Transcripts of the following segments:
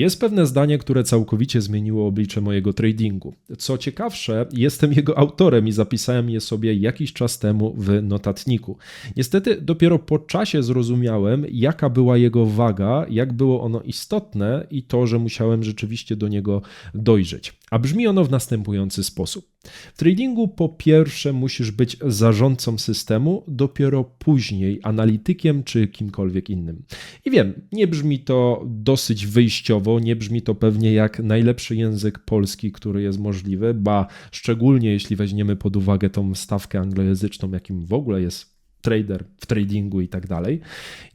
Jest pewne zdanie, które całkowicie zmieniło oblicze mojego tradingu. Co ciekawsze, jestem jego autorem i zapisałem je sobie jakiś czas temu w notatniku. Niestety, dopiero po czasie zrozumiałem, jaka była jego waga, jak było ono istotne i to, że musiałem rzeczywiście do niego dojrzeć. A brzmi ono w następujący sposób. W tradingu po pierwsze musisz być zarządcą systemu, dopiero później analitykiem czy kimkolwiek innym. I wiem, nie brzmi to dosyć wyjściowo, nie brzmi to pewnie jak najlepszy język polski, który jest możliwy, ba szczególnie jeśli weźmiemy pod uwagę tą stawkę anglojęzyczną, jakim w ogóle jest trader w tradingu i tak dalej.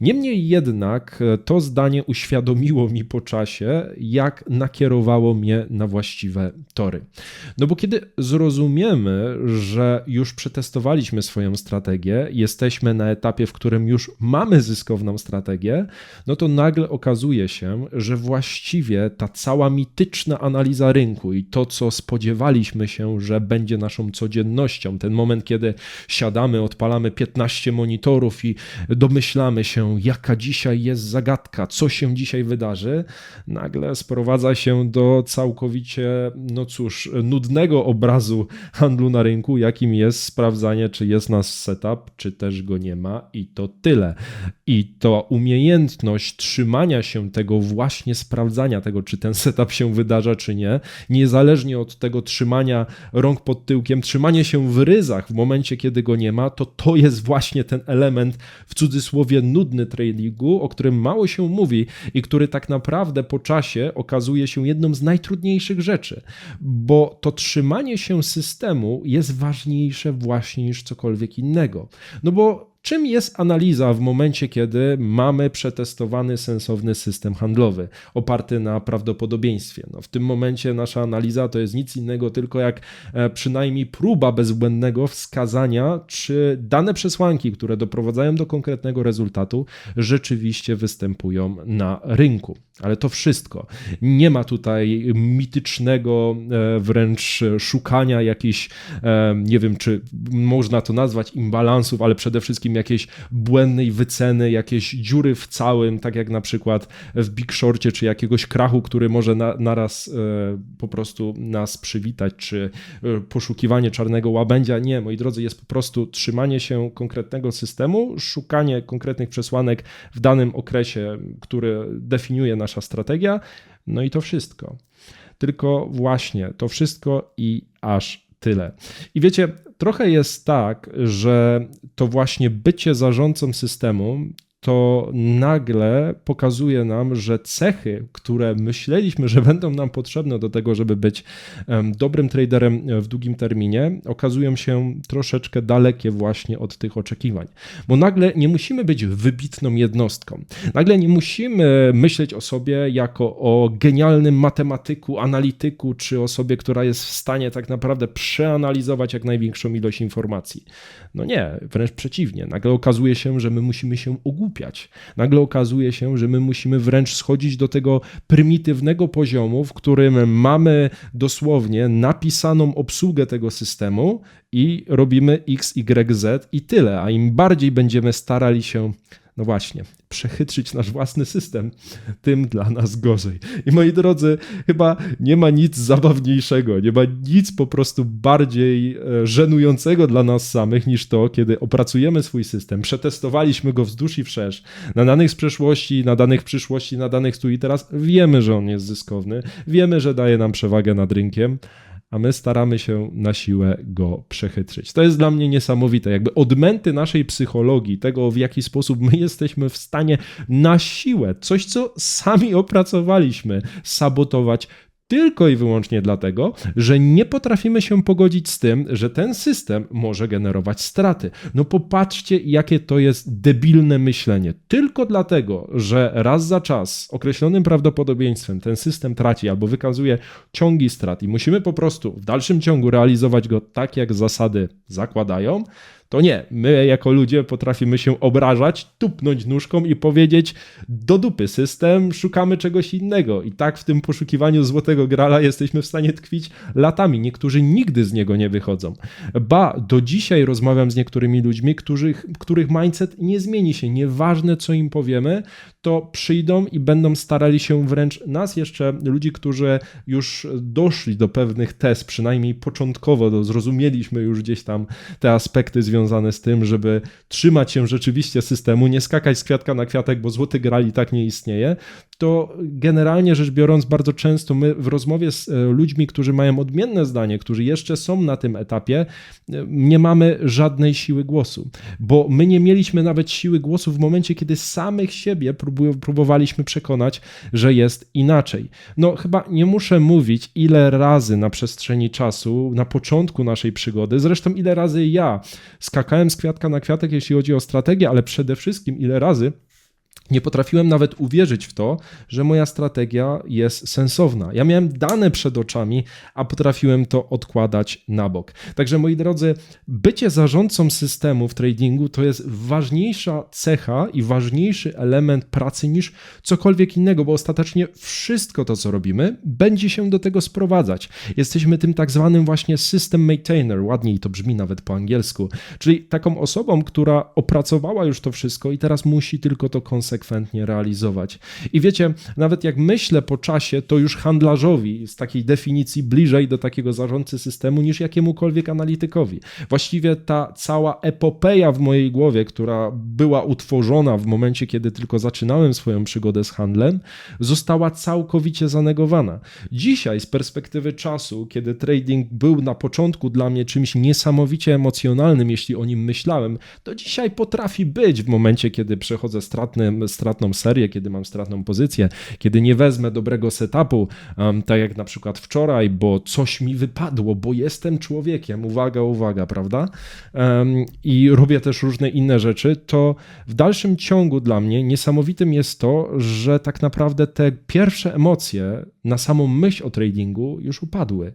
Niemniej jednak e, to zdanie uświadomiło mi po czasie, jak nakierowało mnie na właściwe tory. No bo kiedy zrozumiemy, że już przetestowaliśmy swoją strategię, jesteśmy na etapie, w którym już mamy zyskowną strategię, no to nagle okazuje się, że właściwie ta cała mityczna analiza rynku i to, co spodziewaliśmy się, że będzie naszą codziennością, ten moment, kiedy siadamy, odpalamy 15 15 monitorów i domyślamy się, jaka dzisiaj jest zagadka, co się dzisiaj wydarzy, nagle sprowadza się do całkowicie, no cóż, nudnego obrazu handlu na rynku, jakim jest sprawdzanie, czy jest nasz setup, czy też go nie ma, i to tyle. I to umiejętność trzymania się tego właśnie sprawdzania tego, czy ten setup się wydarza, czy nie, niezależnie od tego trzymania rąk pod tyłkiem, trzymanie się w ryzach w momencie, kiedy go nie ma, to to jest właśnie właśnie ten element w cudzysłowie nudny tradingu, o którym mało się mówi i który tak naprawdę po czasie okazuje się jedną z najtrudniejszych rzeczy, bo to trzymanie się systemu jest ważniejsze właśnie niż cokolwiek innego. No bo Czym jest analiza w momencie, kiedy mamy przetestowany sensowny system handlowy oparty na prawdopodobieństwie? No, w tym momencie nasza analiza to jest nic innego, tylko jak e, przynajmniej próba bezbłędnego wskazania, czy dane przesłanki, które doprowadzają do konkretnego rezultatu, rzeczywiście występują na rynku. Ale to wszystko. Nie ma tutaj mitycznego e, wręcz szukania jakichś, e, nie wiem, czy można to nazwać imbalansów, ale przede wszystkim jakiejś błędnej wyceny, jakieś dziury w całym, tak jak na przykład w Big Shorcie, czy jakiegoś krachu, który może na, naraz e, po prostu nas przywitać, czy poszukiwanie czarnego łabędzia. Nie, moi drodzy, jest po prostu trzymanie się konkretnego systemu, szukanie konkretnych przesłanek w danym okresie, który definiuje nasza strategia, no i to wszystko. Tylko właśnie to wszystko i aż tyle. I wiecie, trochę jest tak, że to właśnie bycie zarządcą systemu to nagle pokazuje nam, że cechy, które myśleliśmy, że będą nam potrzebne do tego, żeby być dobrym traderem w długim terminie, okazują się troszeczkę dalekie właśnie od tych oczekiwań. Bo nagle nie musimy być wybitną jednostką. Nagle nie musimy myśleć o sobie jako o genialnym matematyku, analityku, czy osobie, która jest w stanie tak naprawdę przeanalizować jak największą ilość informacji. No nie, wręcz przeciwnie. Nagle okazuje się, że my musimy się ogłupić Nagle okazuje się, że my musimy wręcz schodzić do tego prymitywnego poziomu, w którym mamy dosłownie napisaną obsługę tego systemu i robimy X, Y, Z i tyle. A im bardziej będziemy starali się no właśnie, przechytrzyć nasz własny system, tym dla nas gorzej. I moi drodzy, chyba nie ma nic zabawniejszego, nie ma nic po prostu bardziej e, żenującego dla nas samych niż to, kiedy opracujemy swój system, przetestowaliśmy go wzdłuż i wszerz, na danych z przeszłości, na danych przyszłości, na danych tu i teraz, wiemy, że on jest zyskowny, wiemy, że daje nam przewagę nad rynkiem, a my staramy się na siłę go przechytrzyć. To jest dla mnie niesamowite, jakby odmęty naszej psychologii, tego w jaki sposób my jesteśmy w stanie na siłę, coś co sami opracowaliśmy, sabotować tylko i wyłącznie dlatego, że nie potrafimy się pogodzić z tym, że ten system może generować straty. No popatrzcie, jakie to jest debilne myślenie. Tylko dlatego, że raz za czas określonym prawdopodobieństwem ten system traci albo wykazuje ciągi strat i musimy po prostu w dalszym ciągu realizować go tak, jak zasady zakładają, to nie. My jako ludzie potrafimy się obrażać, tupnąć nóżką i powiedzieć do dupy system, szukamy czegoś innego. I tak w tym poszukiwaniu złotego grala jesteśmy w stanie tkwić latami. Niektórzy nigdy z niego nie wychodzą. Ba, do dzisiaj rozmawiam z niektórymi ludźmi, których, których mindset nie zmieni się. Nieważne co im powiemy, to przyjdą i będą starali się wręcz nas jeszcze, ludzi, którzy już doszli do pewnych tez, przynajmniej początkowo, zrozumieliśmy już gdzieś tam te aspekty związane z tym, żeby trzymać się rzeczywiście systemu, nie skakać z kwiatka na kwiatek, bo złoty gral i tak nie istnieje, to generalnie rzecz biorąc, bardzo często my w rozmowie z e, ludźmi, którzy mają odmienne zdanie, którzy jeszcze są na tym etapie, e, nie mamy żadnej siły głosu, bo my nie mieliśmy nawet siły głosu w momencie, kiedy samych siebie próbowaliśmy przekonać, że jest inaczej. No, chyba nie muszę mówić, ile razy na przestrzeni czasu, na początku naszej przygody, zresztą ile razy ja skakałem z kwiatka na kwiatek, jeśli chodzi o strategię, ale przede wszystkim ile razy nie potrafiłem nawet uwierzyć w to, że moja strategia jest sensowna. Ja miałem dane przed oczami, a potrafiłem to odkładać na bok. Także moi drodzy, bycie zarządcą systemu w tradingu to jest ważniejsza cecha i ważniejszy element pracy niż cokolwiek innego, bo ostatecznie wszystko to, co robimy, będzie się do tego sprowadzać. Jesteśmy tym tak zwanym właśnie system maintainer, ładniej to brzmi nawet po angielsku, czyli taką osobą, która opracowała już to wszystko i teraz musi tylko to konsekwentnie konsekwentnie realizować. I wiecie, nawet jak myślę po czasie, to już handlarzowi z takiej definicji bliżej do takiego zarządcy systemu niż jakiemukolwiek analitykowi. Właściwie ta cała epopeja w mojej głowie, która była utworzona w momencie, kiedy tylko zaczynałem swoją przygodę z handlem, została całkowicie zanegowana. Dzisiaj, z perspektywy czasu, kiedy trading był na początku dla mnie czymś niesamowicie emocjonalnym, jeśli o nim myślałem, to dzisiaj potrafi być w momencie, kiedy przechodzę stratną serię, kiedy mam stratną pozycję, kiedy nie wezmę dobrego setupu, um, tak jak na przykład wczoraj, bo coś mi wypadło, bo jestem człowiekiem, uwaga, uwaga, prawda? Um, I robię też różne inne rzeczy, to w dalszym ciągu dla mnie niesamowitym jest to, że tak naprawdę te pierwsze emocje na samą myśl o tradingu już upadły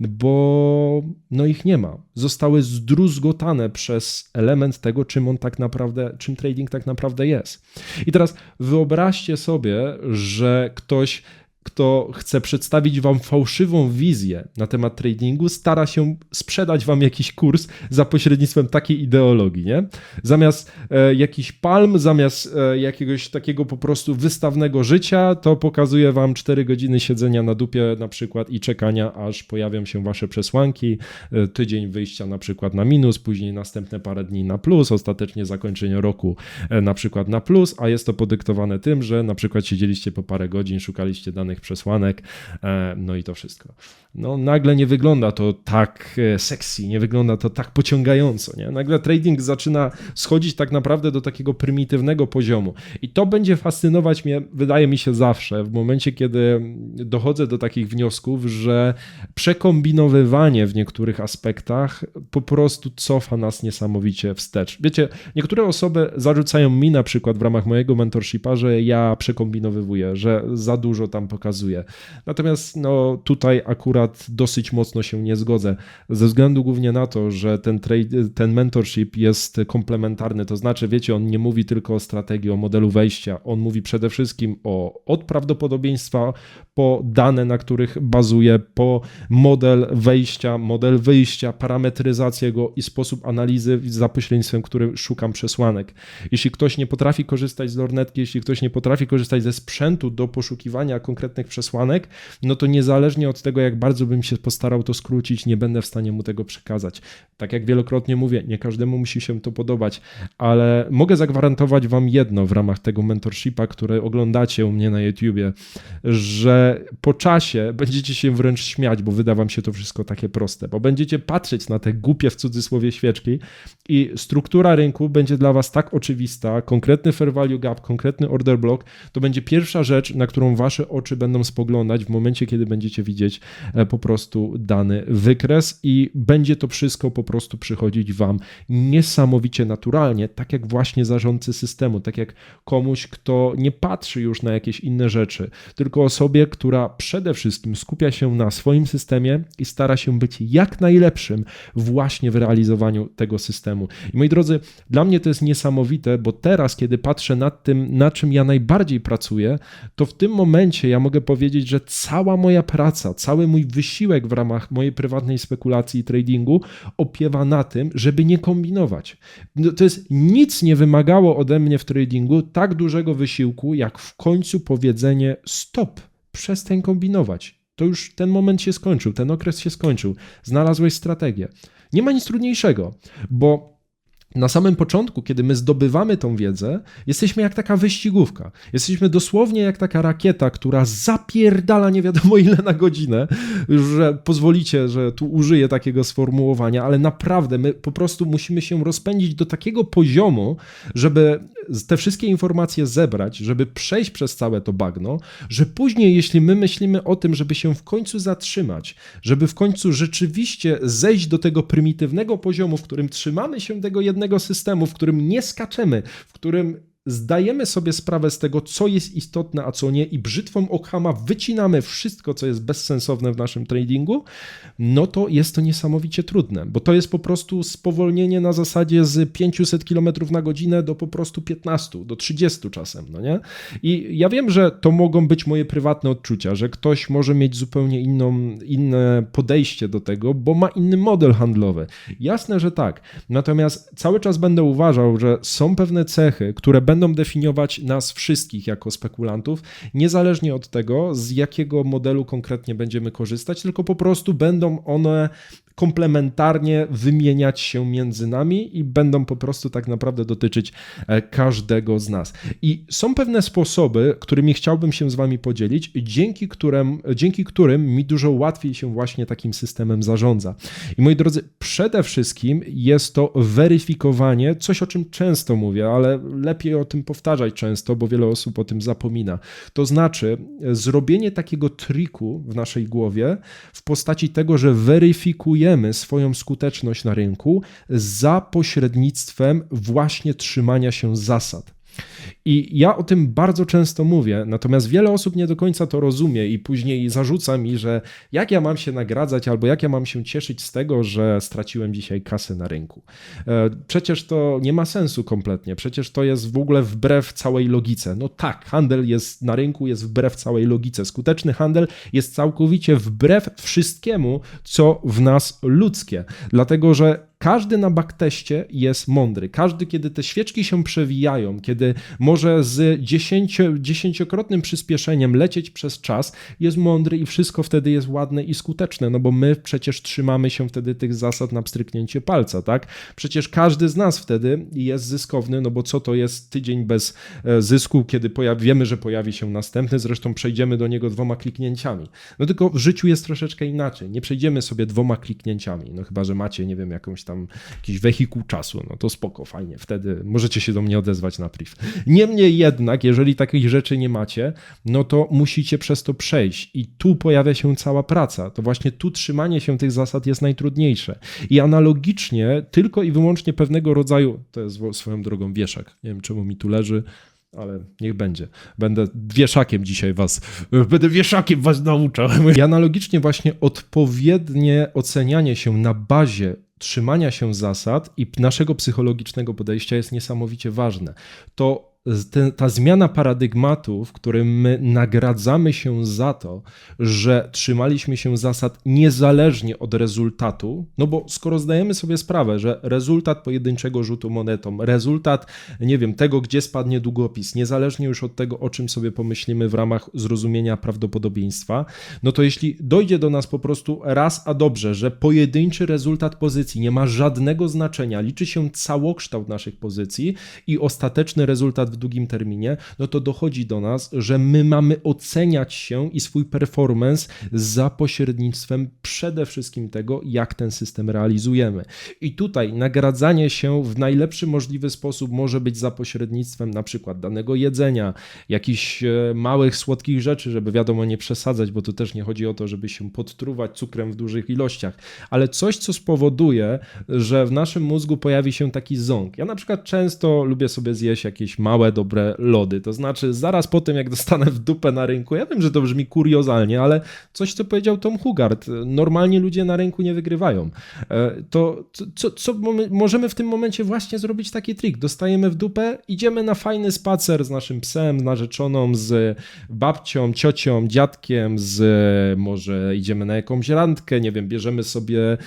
bo no ich nie ma. Zostały zdruzgotane przez element tego, czym on tak naprawdę, czym trading tak naprawdę jest. I teraz wyobraźcie sobie, że ktoś kto chce przedstawić wam fałszywą wizję na temat tradingu, stara się sprzedać wam jakiś kurs za pośrednictwem takiej ideologii, nie? Zamiast e, jakiś palm, zamiast e, jakiegoś takiego po prostu wystawnego życia, to pokazuje wam 4 godziny siedzenia na dupie na przykład i czekania, aż pojawią się wasze przesłanki, e, tydzień wyjścia na przykład na minus, później następne parę dni na plus, ostatecznie zakończenie roku e, na przykład na plus, a jest to podyktowane tym, że na przykład siedzieliście po parę godzin, szukaliście danych przesłanek, e, no i to wszystko. No nagle nie wygląda to tak e, sexy, nie wygląda to tak pociągająco, nie? Nagle trading zaczyna schodzić tak naprawdę do takiego prymitywnego poziomu i to będzie fascynować mnie, wydaje mi się zawsze, w momencie, kiedy dochodzę do takich wniosków, że przekombinowywanie w niektórych aspektach po prostu cofa nas niesamowicie wstecz. Wiecie, niektóre osoby zarzucają mi na przykład w ramach mojego mentorshipa, że ja przekombinowywuję, że za dużo tam pokazuje. Natomiast no, tutaj akurat dosyć mocno się nie zgodzę, ze względu głównie na to, że ten, trade, ten mentorship jest komplementarny, to znaczy, wiecie, on nie mówi tylko o strategii, o modelu wejścia, on mówi przede wszystkim o od prawdopodobieństwa po dane, na których bazuje, po model wejścia, model wyjścia, parametryzację go i sposób analizy, za pośrednictwem którym szukam przesłanek. Jeśli ktoś nie potrafi korzystać z lornetki, jeśli ktoś nie potrafi korzystać ze sprzętu do poszukiwania konkretnych przesłanek, no to niezależnie od tego, jak bardzo bym się postarał to skrócić, nie będę w stanie mu tego przekazać. Tak jak wielokrotnie mówię, nie każdemu musi się to podobać, ale mogę zagwarantować Wam jedno w ramach tego mentorshipa, które oglądacie u mnie na YouTubie, że po czasie będziecie się wręcz śmiać, bo wyda Wam się to wszystko takie proste, bo będziecie patrzeć na te głupie w cudzysłowie świeczki i struktura rynku będzie dla Was tak oczywista, konkretny fair value gap, konkretny order block, to będzie pierwsza rzecz, na którą Wasze oczy będą spoglądać w momencie, kiedy będziecie widzieć e, po prostu dany wykres i będzie to wszystko po prostu przychodzić Wam niesamowicie naturalnie, tak jak właśnie zarządcy systemu, tak jak komuś, kto nie patrzy już na jakieś inne rzeczy, tylko osobie, która przede wszystkim skupia się na swoim systemie i stara się być jak najlepszym właśnie w realizowaniu tego systemu. I moi drodzy, dla mnie to jest niesamowite, bo teraz, kiedy patrzę nad tym, na czym ja najbardziej pracuję, to w tym momencie ja mogę powiedzieć, że cała moja praca, cały mój wysiłek w ramach mojej prywatnej spekulacji i tradingu opiewa na tym, żeby nie kombinować. No, to jest nic nie wymagało ode mnie w tradingu tak dużego wysiłku, jak w końcu powiedzenie stop, przestań kombinować. To już ten moment się skończył, ten okres się skończył. Znalazłeś strategię. Nie ma nic trudniejszego, bo na samym początku, kiedy my zdobywamy tą wiedzę, jesteśmy jak taka wyścigówka. Jesteśmy dosłownie jak taka rakieta, która zapierdala nie wiadomo ile na godzinę, że pozwolicie, że tu użyję takiego sformułowania, ale naprawdę my po prostu musimy się rozpędzić do takiego poziomu, żeby te wszystkie informacje zebrać, żeby przejść przez całe to bagno, że później, jeśli my myślimy o tym, żeby się w końcu zatrzymać, żeby w końcu rzeczywiście zejść do tego prymitywnego poziomu, w którym trzymamy się tego jednego systemu, w którym nie skaczemy, w którym zdajemy sobie sprawę z tego, co jest istotne, a co nie, i brzytwą Okhama wycinamy wszystko, co jest bezsensowne w naszym tradingu, no to jest to niesamowicie trudne, bo to jest po prostu spowolnienie na zasadzie z 500 km na godzinę do po prostu 15, do 30 czasem, no nie? I ja wiem, że to mogą być moje prywatne odczucia, że ktoś może mieć zupełnie inną, inne podejście do tego, bo ma inny model handlowy. Jasne, że tak. Natomiast cały czas będę uważał, że są pewne cechy, które będą będą definiować nas wszystkich jako spekulantów, niezależnie od tego, z jakiego modelu konkretnie będziemy korzystać, tylko po prostu będą one komplementarnie wymieniać się między nami i będą po prostu tak naprawdę dotyczyć e, każdego z nas. I są pewne sposoby, którymi chciałbym się z Wami podzielić, dzięki którym, dzięki którym mi dużo łatwiej się właśnie takim systemem zarządza. I moi drodzy, przede wszystkim jest to weryfikowanie, coś o czym często mówię, ale lepiej o tym powtarzać często, bo wiele osób o tym zapomina. To znaczy zrobienie takiego triku w naszej głowie w postaci tego, że weryfikujemy, budujemy swoją skuteczność na rynku za pośrednictwem właśnie trzymania się zasad. I ja o tym bardzo często mówię, natomiast wiele osób nie do końca to rozumie i później zarzuca mi, że jak ja mam się nagradzać albo jak ja mam się cieszyć z tego, że straciłem dzisiaj kasę na rynku. E, przecież to nie ma sensu kompletnie, przecież to jest w ogóle wbrew całej logice. No tak, handel jest na rynku, jest wbrew całej logice. Skuteczny handel jest całkowicie wbrew wszystkiemu, co w nas ludzkie, dlatego że każdy na backteście jest mądry. Każdy, kiedy te świeczki się przewijają, kiedy może z dziesięcio, dziesięciokrotnym przyspieszeniem lecieć przez czas, jest mądry i wszystko wtedy jest ładne i skuteczne, no bo my przecież trzymamy się wtedy tych zasad na pstryknięcie palca, tak? Przecież każdy z nas wtedy jest zyskowny, no bo co to jest tydzień bez e, zysku, kiedy wiemy, że pojawi się następny, zresztą przejdziemy do niego dwoma kliknięciami. No tylko w życiu jest troszeczkę inaczej. Nie przejdziemy sobie dwoma kliknięciami, no chyba, że macie, nie wiem, jakąś tam jakiś wehikuł czasu, no to spoko, fajnie, wtedy możecie się do mnie odezwać na priv. Niemniej jednak, jeżeli takich rzeczy nie macie, no to musicie przez to przejść i tu pojawia się cała praca. To właśnie tu trzymanie się tych zasad jest najtrudniejsze. I analogicznie tylko i wyłącznie pewnego rodzaju, to jest swoją drogą wieszak, nie wiem czemu mi tu leży, ale niech będzie. Będę wieszakiem dzisiaj was, będę wieszakiem was nauczał. I analogicznie właśnie odpowiednie ocenianie się na bazie trzymania się zasad i naszego psychologicznego podejścia jest niesamowicie ważne. To ta zmiana paradygmatu, w którym my nagradzamy się za to, że trzymaliśmy się zasad niezależnie od rezultatu, no bo skoro zdajemy sobie sprawę, że rezultat pojedynczego rzutu monetą, rezultat, nie wiem, tego, gdzie spadnie długopis, niezależnie już od tego, o czym sobie pomyślimy w ramach zrozumienia prawdopodobieństwa, no to jeśli dojdzie do nas po prostu raz a dobrze, że pojedynczy rezultat pozycji nie ma żadnego znaczenia, liczy się całokształt naszych pozycji i ostateczny rezultat w długim terminie, no to dochodzi do nas, że my mamy oceniać się i swój performance za pośrednictwem przede wszystkim tego, jak ten system realizujemy. I tutaj nagradzanie się w najlepszy możliwy sposób może być za pośrednictwem na przykład danego jedzenia, jakichś e, małych, słodkich rzeczy, żeby wiadomo nie przesadzać, bo tu też nie chodzi o to, żeby się podtruwać cukrem w dużych ilościach, ale coś, co spowoduje, że w naszym mózgu pojawi się taki ząg. Ja na przykład często lubię sobie zjeść jakieś małe, dobre lody, to znaczy zaraz po tym, jak dostanę w dupę na rynku, ja wiem, że to brzmi kuriozalnie, ale coś, co powiedział Tom Hugard, normalnie ludzie na rynku nie wygrywają. E, to co, co możemy w tym momencie właśnie zrobić taki trik? Dostajemy w dupę, idziemy na fajny spacer z naszym psem, narzeczoną, z babcią, ciocią, dziadkiem, z może idziemy na jakąś randkę, nie wiem, bierzemy sobie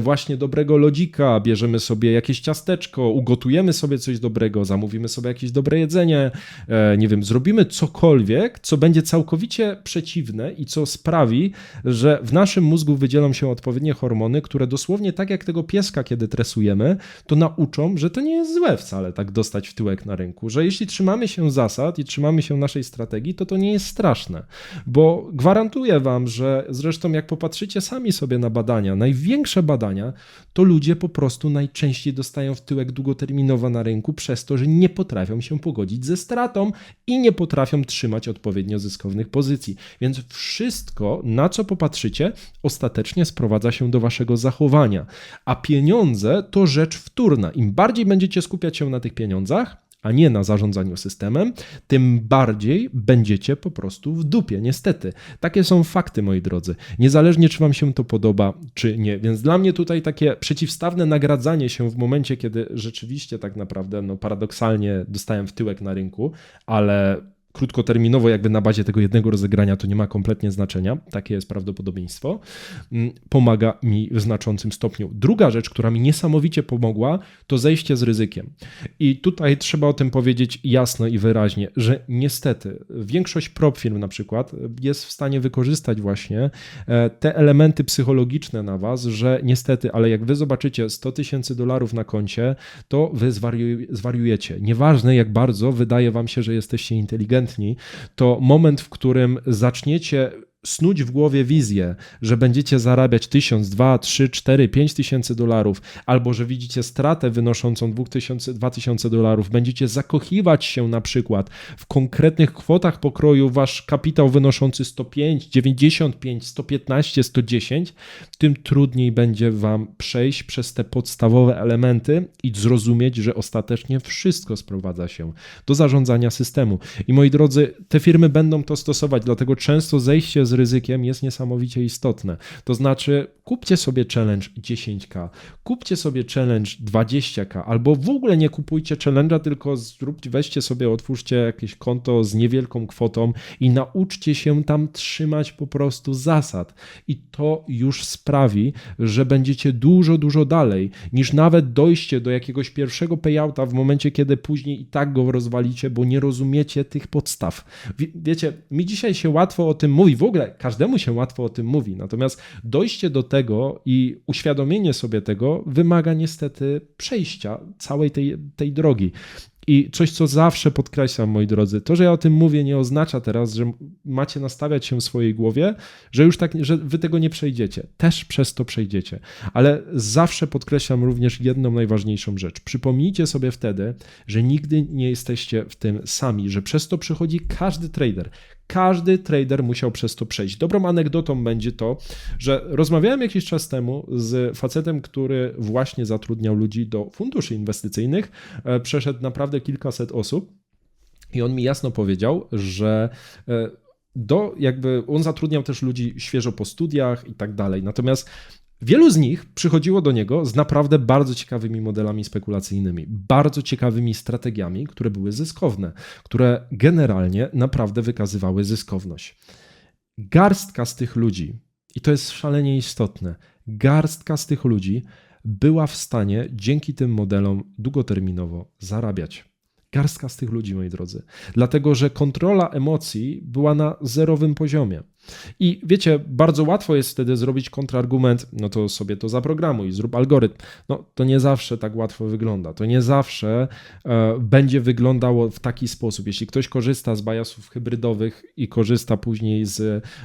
właśnie dobrego lodzika, bierzemy sobie jakieś ciasteczko, ugotujemy sobie coś dobrego, zamówimy sobie jakieś dobre jedzenie, e, nie wiem, zrobimy cokolwiek, co będzie całkowicie przeciwne i co sprawi, że w naszym mózgu wydzielą się odpowiednie hormony, które dosłownie tak jak tego pieska, kiedy tresujemy, to nauczą, że to nie jest złe wcale tak dostać w tyłek na rynku, że jeśli trzymamy się zasad i trzymamy się naszej strategii, to to nie jest straszne, bo gwarantuję wam, że zresztą jak popatrzycie sami sobie na badania, największe badania, to ludzie po prostu najczęściej dostają w tyłek długoterminowo na rynku przez to, że nie potrafią się pogodzić ze stratą i nie potrafią trzymać odpowiednio zyskownych pozycji. Więc wszystko, na co popatrzycie, ostatecznie sprowadza się do waszego zachowania. A pieniądze to rzecz wtórna. Im bardziej będziecie skupiać się na tych pieniądzach, a nie na zarządzaniu systemem, tym bardziej będziecie po prostu w dupie, niestety. Takie są fakty, moi drodzy. Niezależnie, czy Wam się to podoba, czy nie. Więc dla mnie tutaj takie przeciwstawne nagradzanie się w momencie, kiedy rzeczywiście tak naprawdę, no paradoksalnie dostałem w tyłek na rynku, ale krótkoterminowo, jakby na bazie tego jednego rozegrania, to nie ma kompletnie znaczenia, takie jest prawdopodobieństwo, mm, pomaga mi w znaczącym stopniu. Druga rzecz, która mi niesamowicie pomogła, to zejście z ryzykiem. I tutaj trzeba o tym powiedzieć jasno i wyraźnie, że niestety większość prop firm na przykład jest w stanie wykorzystać właśnie e, te elementy psychologiczne na was, że niestety, ale jak wy zobaczycie 100 tysięcy dolarów na koncie, to wy zwariujecie. Nieważne jak bardzo wydaje wam się, że jesteście inteligentni, to moment, w którym zaczniecie snuć w głowie wizję, że będziecie zarabiać 1000, 2, 3, 4, 5 tysięcy dolarów, albo że widzicie stratę wynoszącą 2000, 2000 dolarów, będziecie zakochiwać się na przykład w konkretnych kwotach pokroju, wasz kapitał wynoszący 105, 95, 115, 110, tym trudniej będzie wam przejść przez te podstawowe elementy i zrozumieć, że ostatecznie wszystko sprowadza się do zarządzania systemu. I moi drodzy, te firmy będą to stosować, dlatego często zejście z ryzykiem jest niesamowicie istotne. To znaczy, kupcie sobie challenge 10k, kupcie sobie challenge 20k, albo w ogóle nie kupujcie challenge'a, tylko zróbcie, weźcie sobie, otwórzcie jakieś konto z niewielką kwotą i nauczcie się tam trzymać po prostu zasad. I to już sprawi, że będziecie dużo, dużo dalej niż nawet dojście do jakiegoś pierwszego payouta w momencie, kiedy później i tak go rozwalicie, bo nie rozumiecie tych podstaw. Wiecie, mi dzisiaj się łatwo o tym mówi, w ogóle ogóle każdemu się łatwo o tym mówi. Natomiast dojście do tego i uświadomienie sobie tego wymaga niestety przejścia całej tej, tej drogi. I coś, co zawsze podkreślam, moi drodzy, to, że ja o tym mówię, nie oznacza teraz, że macie nastawiać się w swojej głowie, że już tak, że wy tego nie przejdziecie. Też przez to przejdziecie. Ale zawsze podkreślam również jedną najważniejszą rzecz. Przypomnijcie sobie wtedy, że nigdy nie jesteście w tym sami, że przez to przychodzi każdy trader. Każdy trader musiał przez to przejść. Dobrą anegdotą będzie to, że rozmawiałem jakiś czas temu z facetem, który właśnie zatrudniał ludzi do funduszy inwestycyjnych. E, przeszedł naprawdę kilkaset osób i on mi jasno powiedział, że e, do jakby on zatrudniał też ludzi świeżo po studiach i tak dalej. Natomiast Wielu z nich przychodziło do niego z naprawdę bardzo ciekawymi modelami spekulacyjnymi, bardzo ciekawymi strategiami, które były zyskowne, które generalnie naprawdę wykazywały zyskowność. Garstka z tych ludzi, i to jest szalenie istotne, garstka z tych ludzi była w stanie dzięki tym modelom długoterminowo zarabiać. Garstka z tych ludzi, moi drodzy. Dlatego, że kontrola emocji była na zerowym poziomie. I wiecie, bardzo łatwo jest wtedy zrobić kontrargument, no to sobie to zaprogramuj, zrób algorytm. No to nie zawsze tak łatwo wygląda. To nie zawsze e, będzie wyglądało w taki sposób. Jeśli ktoś korzysta z biasów hybrydowych i korzysta później z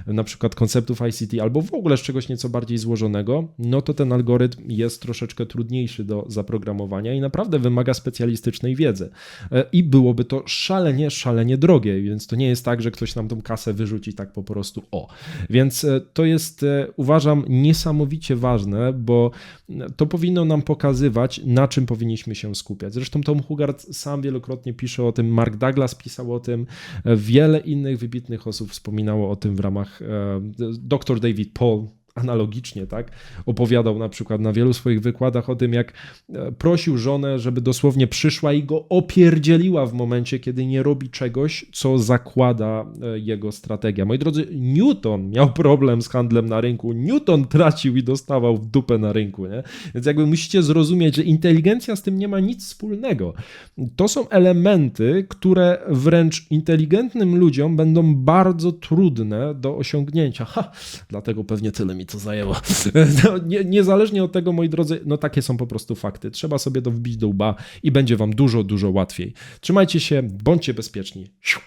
e, na przykład konceptów ICT albo w ogóle z czegoś nieco bardziej złożonego, no to ten algorytm jest troszeczkę trudniejszy do zaprogramowania i naprawdę wymaga specjalistycznej wiedzy. E, I byłoby to szalenie, szalenie drogie, więc to nie jest tak, że ktoś nam tą kasę wyrzuci tak po prostu o. Więc e, to jest, e, uważam, niesamowicie ważne, bo e, to powinno nam pokazywać, na czym powinniśmy się skupiać. Zresztą Tom Hugard sam wielokrotnie pisze o tym, Mark Douglas pisał o tym, wiele innych wybitnych osób wspominało o tym w ramach dr David Paul, analogicznie, tak? Opowiadał na przykład na wielu swoich wykładach o tym, jak e, prosił żonę, żeby dosłownie przyszła i go opierdzieliła w momencie, kiedy nie robi czegoś, co zakłada e, jego strategia. Moi drodzy, Newton miał problem z handlem na rynku, Newton tracił i dostawał w dupę na rynku, nie? Więc jakby musicie zrozumieć, że inteligencja z tym nie ma nic wspólnego. To są elementy, które wręcz inteligentnym ludziom będą bardzo trudne do osiągnięcia. Ha, dlatego pewnie tyle mi to zajęło. No, nie, niezależnie od tego, moi drodzy, no takie są po prostu fakty. Trzeba sobie to wbić do łba i będzie wam dużo, dużo łatwiej. Trzymajcie się, bądźcie bezpieczni.